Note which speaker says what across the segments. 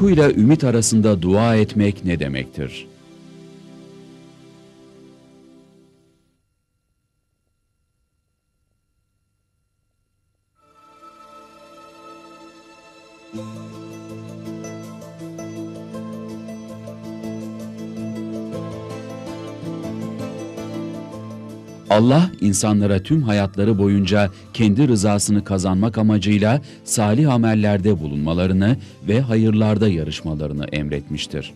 Speaker 1: Korkuyla ümit arasında dua etmek ne demektir? Allah insanlara tüm hayatları boyunca kendi rızasını kazanmak amacıyla salih amellerde bulunmalarını ve hayırlarda yarışmalarını emretmiştir.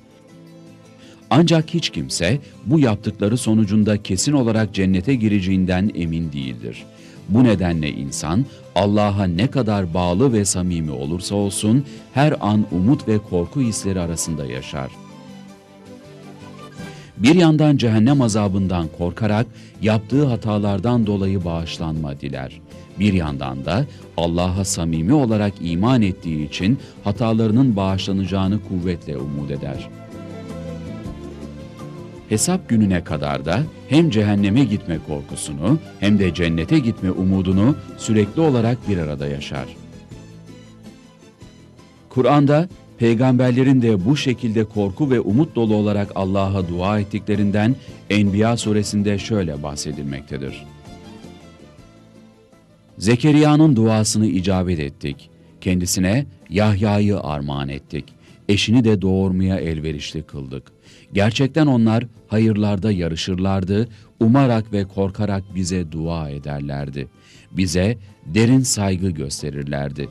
Speaker 1: Ancak hiç kimse bu yaptıkları sonucunda kesin olarak cennete gireceğinden emin değildir. Bu nedenle insan Allah'a ne kadar bağlı ve samimi olursa olsun her an umut ve korku hisleri arasında yaşar. Bir yandan cehennem azabından korkarak yaptığı hatalardan dolayı bağışlanma diler. Bir yandan da Allah'a samimi olarak iman ettiği için hatalarının bağışlanacağını kuvvetle umut eder. Hesap gününe kadar da hem cehenneme gitme korkusunu hem de cennete gitme umudunu sürekli olarak bir arada yaşar. Kur'an'da peygamberlerin de bu şekilde korku ve umut dolu olarak Allah'a dua ettiklerinden Enbiya suresinde şöyle bahsedilmektedir. Zekeriya'nın duasını icabet ettik. Kendisine Yahya'yı armağan ettik. Eşini de doğurmaya elverişli kıldık. Gerçekten onlar hayırlarda yarışırlardı, umarak ve korkarak bize dua ederlerdi. Bize derin saygı gösterirlerdi.''